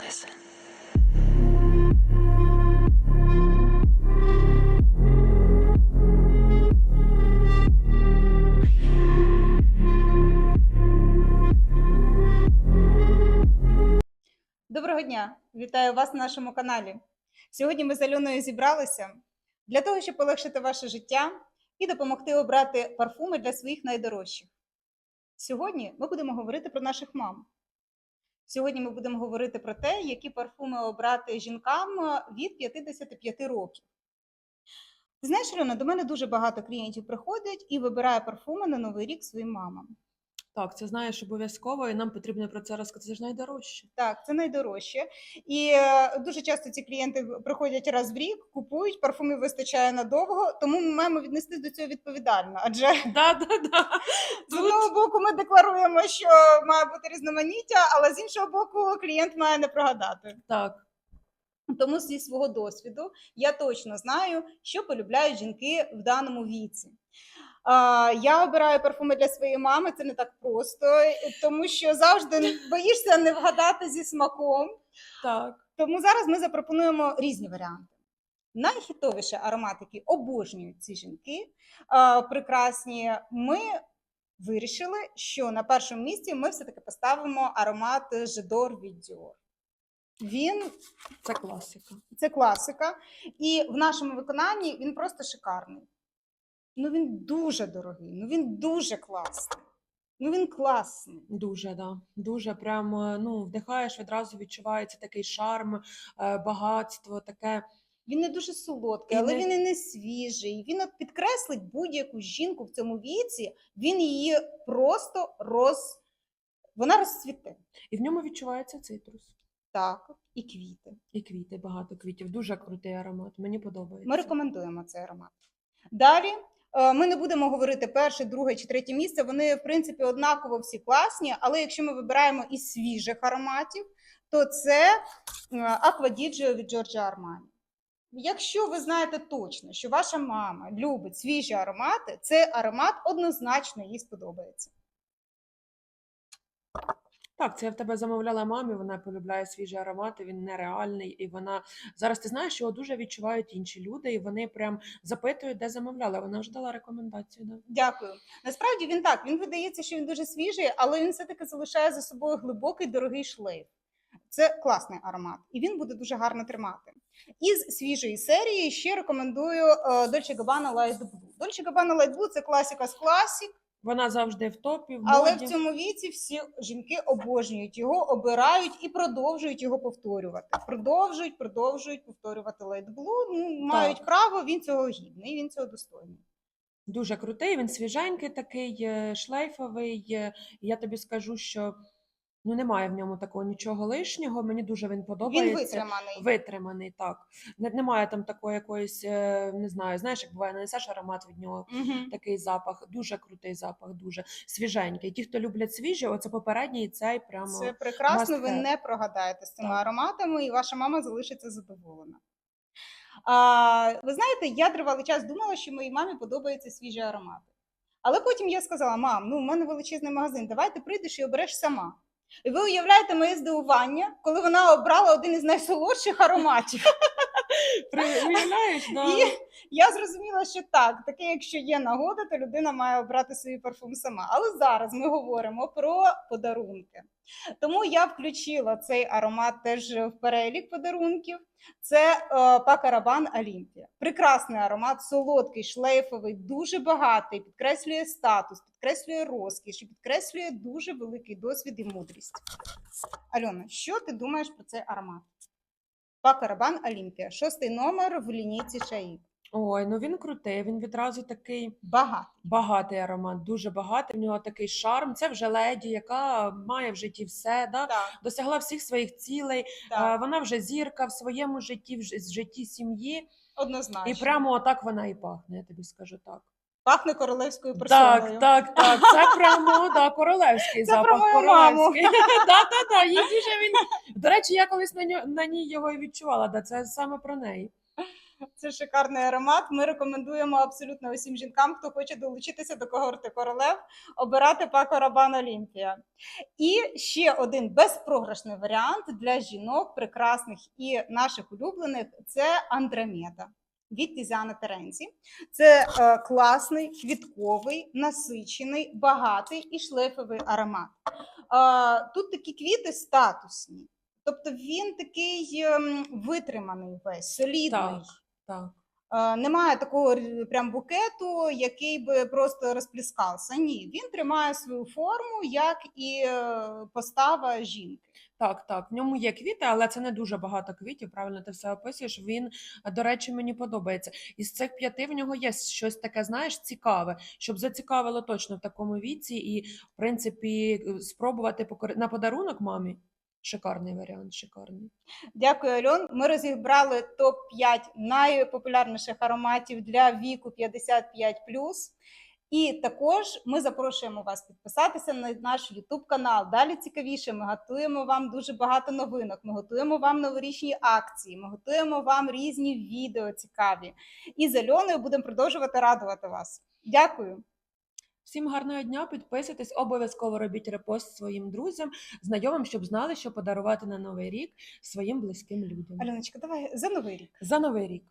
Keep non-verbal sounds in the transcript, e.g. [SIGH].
Listen. Доброго дня! Вітаю вас на нашому каналі. Сьогодні ми з Альоною зібралися для того, щоб полегшити ваше життя і допомогти обрати парфуми для своїх найдорожчих. Сьогодні ми будемо говорити про наших мам. Сьогодні ми будемо говорити про те, які парфуми обрати жінкам від 55 років. Знаєш, Альона, до мене дуже багато клієнтів приходять і вибирає парфуми на Новий рік своїм мамам. Так, це знаєш обов'язково, і нам потрібно про це розказати. Це ж найдорожче. Так, це найдорожче. І е, дуже часто ці клієнти приходять раз в рік, купують, парфумів вистачає надовго, тому ми маємо віднестись до цього відповідально. Адже [LAUGHS] Да, да, да. з одного боку ми декларуємо, що має бути різноманіття, але з іншого боку, клієнт має не прогадати. Так, Тому зі свого досвіду я точно знаю, що полюбляють жінки в даному віці. Я обираю парфуми для своєї мами, це не так просто, тому що завжди боїшся не вгадати зі смаком. так. Тому зараз ми запропонуємо різні варіанти. Найхітовіші ароматики обожнюють ці жінки прекрасні. Ми вирішили, що на першому місці ми все-таки поставимо аромат Жидор від Dior. Він Це класика. це класика, і в нашому виконанні він просто шикарний. Ну він дуже дорогий, ну він дуже класний. Ну він класний. Дуже, да. Дуже прям е, ну, вдихаєш, відразу відчувається такий шарм, е, багатство, таке. Він не дуже солодкий, І але не- він і не свіжий. Він от підкреслить будь-яку жінку в цьому віці, він її просто роз. Вона розцвіте. І в ньому відчувається цитрус. Так, і квіти. І квіти, багато квітів. Дуже крутий аромат. Мені подобається. Ми рекомендуємо цей аромат. Далі ми не будемо говорити перше, друге чи третє місце. Вони, в принципі, однаково всі класні, але якщо ми вибираємо із свіжих ароматів, то це Aqua Digio від Giorgio Armani. Якщо ви знаєте точно, що ваша мама любить свіжі аромати, цей аромат однозначно їй сподобається. Так, це я в тебе замовляла мамі, вона полюбляє свіжі аромати, він нереальний, і вона зараз ти знаєш, його дуже відчувають інші люди, і вони прям запитують, де замовляла. Вона вже дала рекомендацію. Да. Дякую. Насправді він так, він видається, що він дуже свіжий, але він все-таки залишає за собою глибокий дорогий шлейф. Це класний аромат, і він буде дуже гарно тримати. Із свіжої серії ще рекомендую е, Dolce Gabbana Light Blue. Dolce Gabbana Light Blue – це класика з класік, Вона завжди в топі, в але в цьому віці всі жінки обожнюють його, обирають і продовжують його повторювати. Продовжують, продовжують повторювати Light Blue. Ну, мають право, він цього гідний, він цього достойний. Дуже крутий, він свіженький такий, е, шлейфовий. е, Я тобі скажу, що ну немає в ньому такого нічого лишнього. Мені дуже він подобається. Він витриманий. Витриманий, так. Немає там такої якоїсь, е, не знаю, знаєш, як буває, нанесеш аромат від нього. Мгм. Такий запах, дуже крутий запах, дуже свіженький. Ті, хто люблять свіжі, оце попередній цей прямо Це прекрасно, ви не прогадаєте з цими Так. ароматами, і ваша мама залишиться задоволена. А, ви знаєте, я тривалий час думала, що моїй мамі подобаються свіжі аромати. Але потім я сказала: мам, ну в мене величезний магазин, давай ти прийдеш і обереш сама. І ви уявляєте моє здивування, коли вона обрала один із найсолодших ароматів. Уявляєш, да. І я зрозуміла, що так, таке, якщо є нагода, то людина має обрати свій парфум сама. Але зараз ми говоримо про подарунки. Тому я включила цей аромат теж в перелік подарунків. Це е, Пакарабан Олімпія. Прекрасний аромат, солодкий, шлейфовий, дуже багатий, підкреслює статус, підкреслює розкіш і підкреслює дуже великий досвід і мудрість. Альона, що ти думаєш про цей аромат? Пакарабан Олімпія, шостий номер в лінійці Шаїд. Ой, ну він крутий, він відразу такий Багато. багатий аромат, дуже багатий. В нього такий шарм. Це вже леді, яка має в житті все, да? Так, досягла всіх своїх цілей. Так, Вона вже зірка в своєму житті, в житті сім'ї. однозначно. І прямо отак вона і пахне, я тобі скажу так. Пахне королевською персоною. Так, так, так. Це прямо да, королевський Це запах. про мою маму. королевський. [LAUGHS] Да, да, да, їй дуже він. До речі, я колись на ньо- на ній його і відчувала. Да, це саме про неї. Це шикарний аромат. Ми рекомендуємо абсолютно усім жінкам, хто хоче долучитися до когорти королев, обирати Пако Рабан Олімпія. І ще один безпрограшний варіант для жінок, прекрасних і наших улюблених це Андромеда від Тізяна Теренці. Це е, класний, квітковий, насичений, багатий і шлейфовий аромат. Е, тут такі квіти статусні. Тобто він такий е, витриманий весь, солідний. Так, так. Е, Немає такого прям букету, який би просто розпліскався. Ні, він тримає свою форму, як і е, постава жінки. Так, так, в ньому є квіти, але це не дуже багато квітів. Правильно ти все описуєш. Він, до речі, мені подобається. Із цих п'яти в нього є щось таке, знаєш, цікаве, щоб зацікавило точно в такому віці, і в принципі е, спробувати покори- на подарунок мамі. Шикарний варіант, шикарний. Дякую, Альон. Ми розібрали топ 5 найпопулярніших ароматів для віку 55 І також ми запрошуємо вас підписатися на наш YouTube канал. Далі цікавіше. Ми готуємо вам дуже багато новинок. Ми готуємо вам новорічні акції. Ми готуємо вам різні відео цікаві. І з Альоною будемо продовжувати радувати вас. Дякую. Всім гарного дня, підписуйтесь, обов'язково робіть репост своїм друзям, знайомим, щоб знали, що подарувати на новий рік своїм близьким людям. Альоночка, давай за новий рік. За новий рік.